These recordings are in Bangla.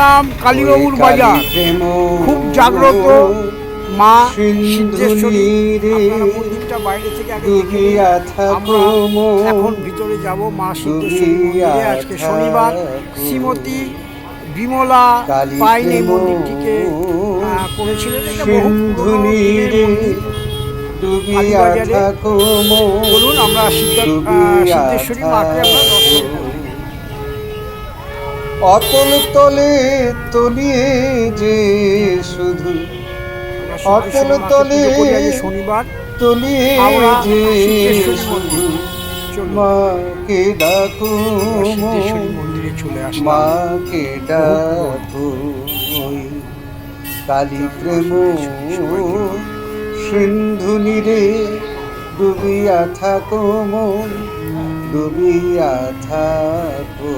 আসলাম কালীবাবুর বাজার খুব জাগ্রত মা সিদ্ধেশ্বরী আপনারা মন্দিরটা বাইরে থেকে আগে আমরা এখন ভিতরে যাব মা সিদ্ধেশ্বরী আজকে শনিবার শ্রীমতী বিমলা পাইন এই মন্দিরটিকে করেছিলেন এটা বহু পুরনো মন্দির। বলুন আমরা সিদ্ধেশ্বরী মাকে আমরা দর্শন। অতল তলে তলিয়ে যে শুধু অতল তলে শনিবার তলিয়ে যে শুধু মাকে ডাকু মন্দিরে চলে আসলাম। মাকে ডাকু ওই কালী প্রেম। সিন্ধু নীরে ডুবিয়া থাকো মন ডুবিয়া থাকো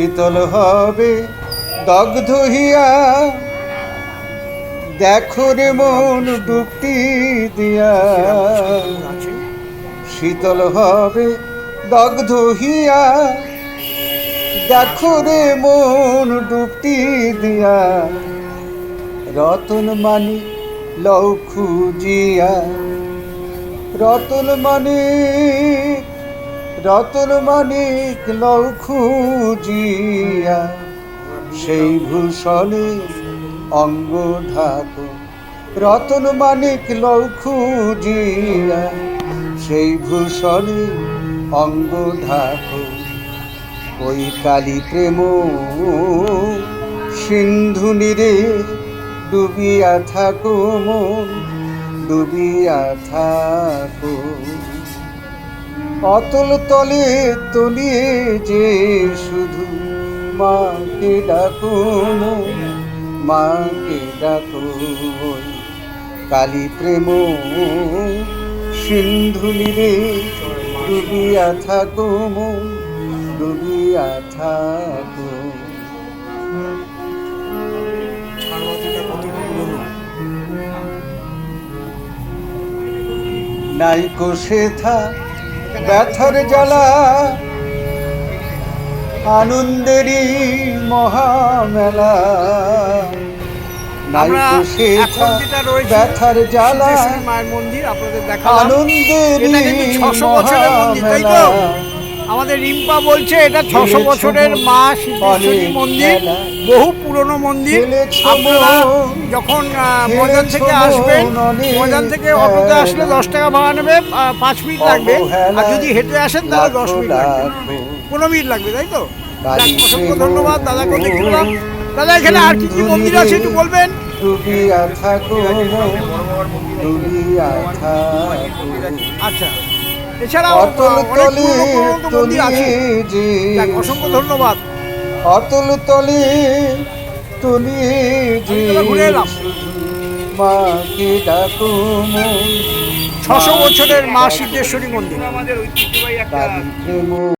শীতল হবে, দগ্ধ হিয়া দেখো রে মন ডুবটি দিয়া। শীতল হবে, দগ্ধ হিয়া দেখো রে মন ডুবটি দিয়া। রতন মানি লও খুঁজিয়া। রতন মানি রতন মানিক লও খুঁজিয়া সেই ভূষণে অঙ্গ ঢাকো। রতন মানিক লও খুঁজিয়া সেই ভূষণে অঙ্গ ঢাকো। ওই কালী প্রেম সিন্ধু নীরে ডুবিয়া থাকো মন, ডুবিয়া থাকো। অতল তলে তলিয়ে যে শুধু মাকে ডাকো মাকে ডাকো কালী প্রেম, সিন্ধু নীরে ডুবিয়া থাকো ডুবিয়া থাকো নাইকো সেথা ব্যথার জ্বালা আনন্দেরই মহামেলা। ব্যথার জ্বালা মায়ের মন্দির আপনাদের দেখা তো? মহামেলা। আমাদের রিম্পা বলছে এটা ছশো বছরের মা সিদ্ধেশ্বরী মন্দির বহু পুরনো মন্দির। আপনারা যখন ময়দান থেকে আসবেন ময়দান থেকে অটোতে আসলে দশ টাকা ভাড়া নেবে পাঁচ মিনিট লাগবে। আর যদি হেঁটে আসেন তাহলে দশ মিনিট লাগবে। পনেরো মিনিট লাগবে তাই তো? অসংখ্য ধন্যবাদ দাদাকে দেখলাম দাদা এখানে আর কি কি মন্দির আছে একটু বলবেন? আচ্ছা। এছাড়াও অসংখ্য ধন্যবাদ। অতল তলে ঘুরে এলাম। ছশো বছরের মা সিদ্ধেশ্বরী মন্দির। কালী প্রেম